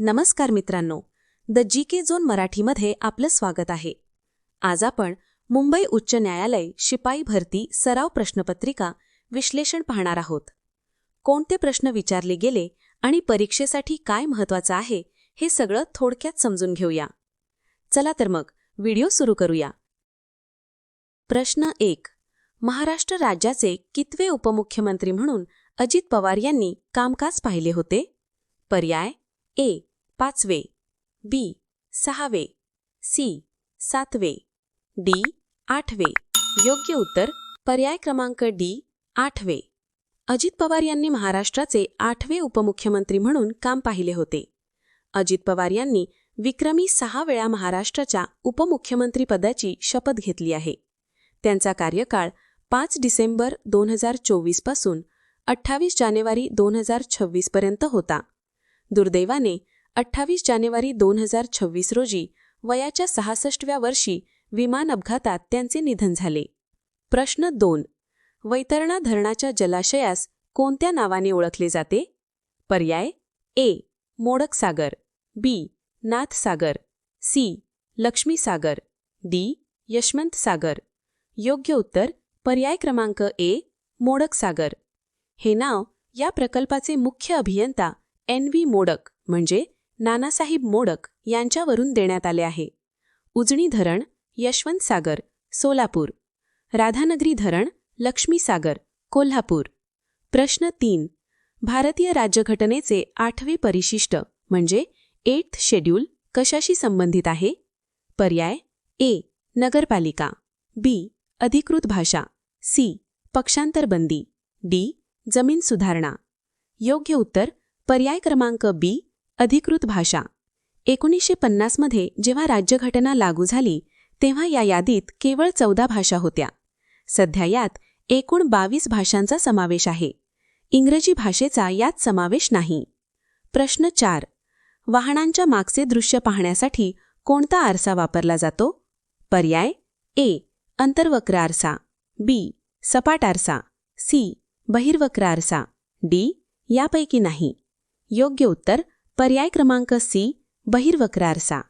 नमस्कार मित्रांनो. The G K zone मराठीमध्ये आपलं स्वागत आहे. आज आपण मुंबई उच्च न्यायालय शिपाई भरती सराव प्रश्नपत्रिका विश्लेषण पाहणार आहोत. कोणते प्रश्न विचारले गेले आणि परीक्षेसाठी काय महत्वाचं आहे हे सगळं थोडक्यात समजून घेऊया. चला तर मग व्हिडिओ सुरू करूया. प्रश्न एक. महाराष्ट्र राज्याचे कितवे उपमुख्यमंत्री म्हणून अजित पवार यांनी कामकाज पाहिले होते? पर्याय ए. पाचवे. बी सहावे. सी सातवे. डी आठवे. योग्य उत्तर पर्याय क्रमांक डी आठवे. अजित पवार यांनी महाराष्ट्राचे आठवे उपमुख्यमंत्री म्हणून काम पाहिले होते. अजित पवार यांनी विक्रमी सहा वेळा महाराष्ट्राच्या उपमुख्यमंत्रीपदाची शपथ घेतली आहे. त्यांचा कार्यकाळ पाच डिसेंबर दोन हजार चोवीसपासून अठ्ठावीस जानेवारी दोन हजार छव्वीसपर्यंत होता. दुर्दैवाने अठ्ठावीस जानेवारी दोन हजार छव्वीस रोजी वयाच्या सहासष्टव्या वर्षी विमान अपघातात त्यांचे निधन झाले. प्रश्न दोन वैतरणा धरणाच्या जलाशयास कोणत्या नावाने ओळखले जाते? पर्याय A Modak Sagar B Nath Sagar C Lakshmi Sagar D Yashwant Sagar. योग्य उत्तर पर्याय क्रमांक ए मोडक सागर. हे नाव या प्रकल्पाचे मुख्य अभियंता एन व्ही मोडक म्हणजे नानासाहेब मोडक यांच्यावरून देण्यात आले आहे. उजनी धरण यशवंत सागर सोलापूर. राधानगरी धरण लक्ष्मी सागर कोल्हापूर. प्रश्न तीन. भारतीय राज्यघटनेचे आठवे परिशिष्ट म्हणजे एट्थ शेड्यूल कशाशी संबंधित आहे? पर्याय ए. नगरपालिका. बी. अधिकृत भाषा. सी. पक्षांतरबंदी. डी. जमीन सुधारणा. योग्य उत्तर पर्याय क्रमांक बी. अधिकृत भाषा. एकोणीसशे पन्नासमध्ये जेव्हा राज्यघटना लागू झाली तेव्हा या यादीत केवळ चौदा भाषा होत्या. सध्या यात एकूण बावीस भाषांचा समावेश आहे. इंग्रजी भाषेचा यात समावेश नाही. प्रश्न चार. वाहनांच्या मागचे दृश्य पाहण्यासाठी कोणता आरसा वापरला जातो? पर्याय ए. अंतर्वक्र आरसा. बी. सपाट आरसा. सी. बहिर्वक्र आरसा. डी. यापैकी नाही. योग्य उत्तर पर्याय क्रमांक सी बहिर्वक्र आरसा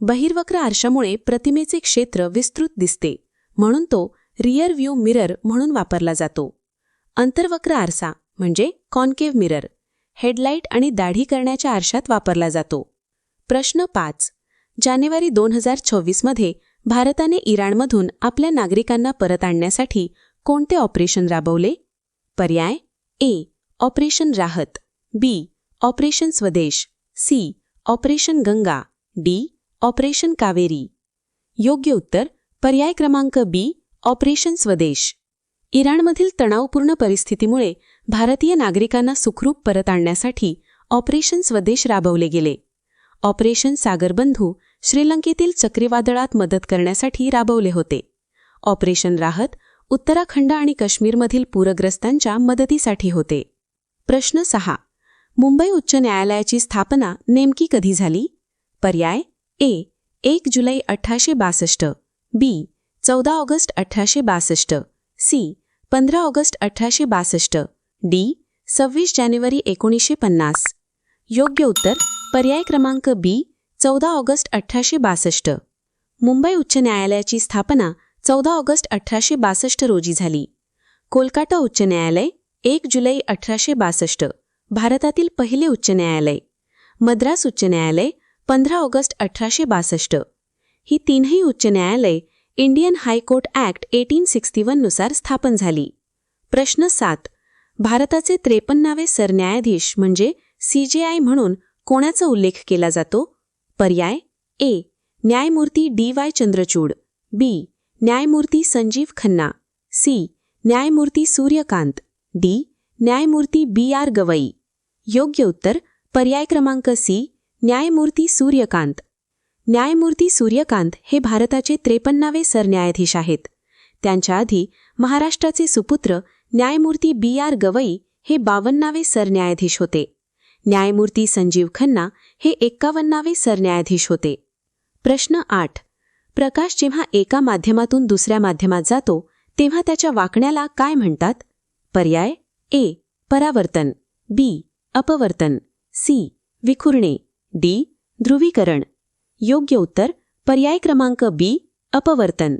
बहिर्वक्र आरशामुळे प्रतिमेचे क्षेत्र विस्तृत दिसते म्हणून तो रियर व्ह्यू मिरर म्हणून वापरला जातो. अंतर्वक्र आरसा म्हणजे कॉन्केव्ह मिरर हेडलाईट आणि दाढी करण्याच्या आरशात वापरला जातो. प्रश्न पाच जानेवारी दोन हजार चोवीसमध्ये भारताने इराणमधून आपल्या नागरिकांना परत आणण्यासाठी कोणते ऑपरेशन राबवले? पर्याय A operation Rahat B operation Swadesh C operation Ganga D operation Kaveri. योग्य उत्तर पर्याय क्रमांक बी ऑपरेशन स्वदेश. इराणमधील तणावपूर्ण परिस्थितीमुळे भारतीय नागरिकांना सुखरूप परत आणण्यासाठी ऑपरेशन स्वदेश राबवले गेले. ऑपरेशन सागरबंधू श्रीलंकेतील चक्रीवादळात मदत करण्यासाठी राबवले होते. ऑपरेशन राहत उत्तराखंड आणि काश्मीरमधील पूरग्रस्तांच्या मदतीसाठी होते. प्रश्न सहा. मुंबई उच्च न्यायालयाची स्थापना नेमकी कधी झाली? पर्याय ए एक जुलै अठराशे बासष्ट. बी चौदा ऑगस्ट अठराशे बासष्ट. सी पंधरा ऑगस्ट अठराशे बासष्ट. डी सव्वीस जानेवारी एकोणीसशे पन्नास. योग्य उत्तर पर्याय क्रमांक बी चौदा ऑगस्ट अठराशे बासष्ट. मुंबई उच्च न्यायालयाची स्थापना चौदा ऑगस्ट अठराशे बासष्ट रोजी झाली. कोलकाता उच्च न्यायालय एक जुलै अठराशे बासष्ट. भारतातील पहिले उच्च न्यायालय मद्रास उच्च न्यायालय पंधरा ऑगस्ट अठराशे बासष्ट. ही तीनही उच्च न्यायालय Indian high court act eighteen sixty वननुसार स्थापन झाली. प्रश्न सात. भारताचे त्रेपन्नावे सरन्यायाधीश म्हणजे सीजेआय म्हणून कोणाचा उल्लेख केला जातो? पर्याय ए. न्यायमूर्ती डी वाय चंद्रचूड बी. न्यायमूर्ती संजीव खन्ना सी. न्यायमूर्ती सूर्यकांत डी. न्यायमूर्ती बी आर गवई. योग्य उत्तर पर्याय क्रमांक सी न्यायमूर्ती सूर्यकांत. न्यायमूर्ती सूर्यकांत हे भारताचे त्रेपन्नावे सरन्यायाधीश आहेत. त्यांच्या आधी महाराष्ट्राचे सुपुत्र न्यायमूर्ती बी आर गवई हे बावन्नावे सरन्यायाधीश होते. न्यायमूर्ती संजीव खन्ना हे एक्कावन्नावे सरन्यायाधीश होते. प्रश्न आठ. प्रकाश जेव्हा एका माध्यमातून दुसऱ्या माध्यमात जातो तेव्हा त्याच्या वाकण्याला काय म्हणतात? पर्याय? ए. परावर्तन. बी. अपवर्तन. सी. विखुरणे. डी. ध्रुवीकरण. योग्य उत्तर पर्याय क्रमांक बी अपवर्तन.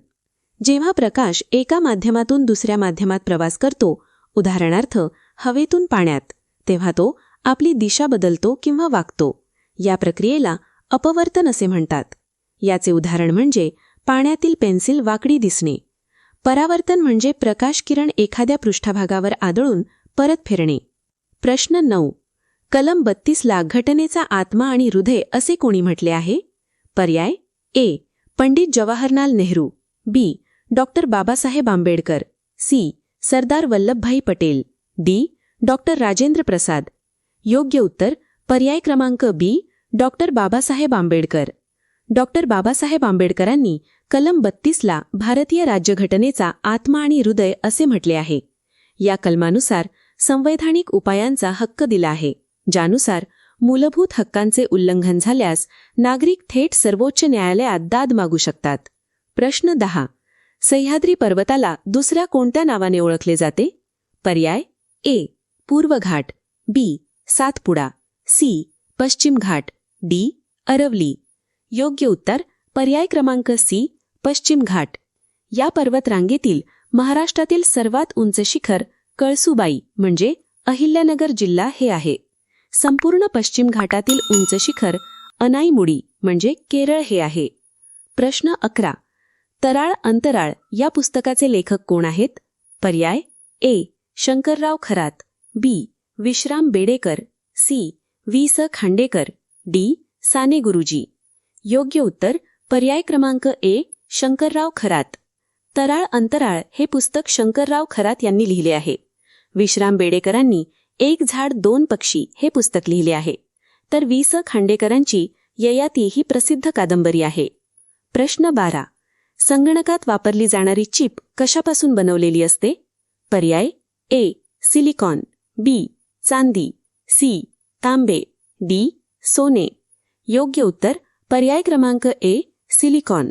जेव्हा प्रकाश एका माध्यमातून दुसऱ्या माध्यमात प्रवास करतो उदाहरणार्थ हवेतून पाण्यात तेव्हा तो आपली दिशा बदलतो किंवा वागतो. या प्रक्रियेला अपवर्तन असे म्हणतात. याचे उदाहरण म्हणजे पाण्यातील पेन्सिल वाकडी दिसणे. परावर्तन म्हणजे प्रकाश किरण एखाद्या पृष्ठभागावर आदळून परत फिरणे. प्रश्न नऊ. कलम बत्तीसला घटनेचा आत्मा आणि हृदय असे कोणी म्हटले आहे? पर्याय A. Pandit Jawaharlal Nehru. B. Doctor Babasaheb Ambedkar. C. Sardar Vallabhbhai Patel. D. Doctor Rajendra Prasad. योग्य उत्तर पर्याय क्रमांक B. Doctor Babasaheb Ambedkar. Doctor Babasaheb आंबेडकरांनी कलम बत्तीसला भारतीय राज्यघटनेचा आत्मा आणि हृदय असे म्हटले आहे. या कलमानुसार संवैधानिक उपायांचा हक्क दिला आहे. ज्यानुसार मूलभूत हक्कांचे उल्लंघन झाल्यास नागरिक थेट सर्वोच्च न्यायालयात दाद मागू शकतात. प्रश्न दहा. सह्याद्री पर्वताला दुसऱ्या कोणत्या नावाने ओळखले जाते? पर्याय ए. पूर्व घाट बी. सातपुडा सी. पश्चिम घाट डी. अरवली. योग्य उत्तर पर्याय क्रमांक सी. पश्चिम घाट या पर्वतरांगेतील महाराष्ट्रातील सर्वात उंच शिखर कळसुबाई म्हणजे अहिल्यानगर जिल्हा हे आहे. संपूर्ण पश्चिम घाटातील उंच शिखर अनाईमुडी म्हणजे केरळ हे आहे. प्रश्न अकरा. तराळ अंतराळ या पुस्तकाचे लेखक कोण आहेत? पर्याय A. Shankarrao Kharat B. Vishram Bedekar C. V स. खांडेकर डी. साने गुरुजी. योग्य उत्तर पर्याय क्रमांक ए. शंकरराव खरात. तराळ अंतराळ हे पुस्तक शंकरराव खरात यांनी लिहिले आहे. विश्राम बेडेकरांनी एक झाड दोन पक्षी हे पुस्तक लिहिले आहे. तर वी स खांडेकरांची ययाती ही प्रसिद्ध कादंबरी आहे. प्रश्न बारा. संगणकात वापरली जाणारी चिप कशापासून बनवलेली असते? पर्याय ए. सिलिकॉन बी. चांदी सी. तांबे डी. सोने. योग्य उत्तर पर्याय क्रमांक ए. सिलिकॉन.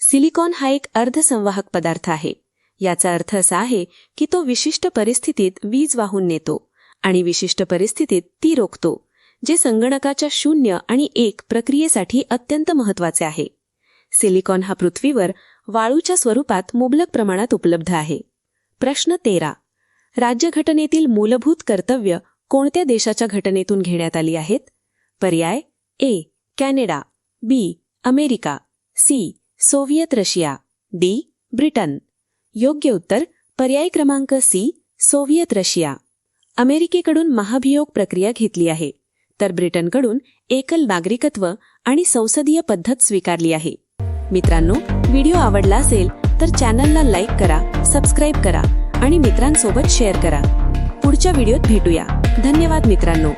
सिलिकॉन हा एक अर्धसंवाहक पदार्थ आहे. याचा अर्थ असा आहे की तो विशिष्ट परिस्थितीत वीज वाहून नेतो. आणि विशिष्ट परिस्थितीत ती रोखतो जे संगणकाच्या शून्य आणि एक प्रक्रियेसाठी अत्यंत महत्त्वाचे आहे. सिलिकॉन हा पृथ्वीवर वाळूच्या स्वरूपात मुबलक प्रमाणात उपलब्ध आहे. प्रश्न तेरा. राज्यघटनेतील मूलभूत कर्तव्य कोणत्या देशाच्या घटनेतून घेण्यात आली आहेत? पर्याय A. Canada B. America C. Soviet Russia D. Britain. योग्य उत्तर पर्याय क्रमांक सी. Soviet Russia. अमेरिकेकडून महाभियोग प्रक्रिया घेतली आहे तर ब्रिटनकडून एकल नागरिकत्व आणि संसदीय पद्धत स्वीकारली आहे. मित्रांनो व्हिडिओ आवडला असेल तर चॅनलला लाईक करा सबस्क्राईब करा आणि मित्रांसोबत शेअर करा. पुढच्या व्हिडिओत भेटूया. धन्यवाद मित्रांनो.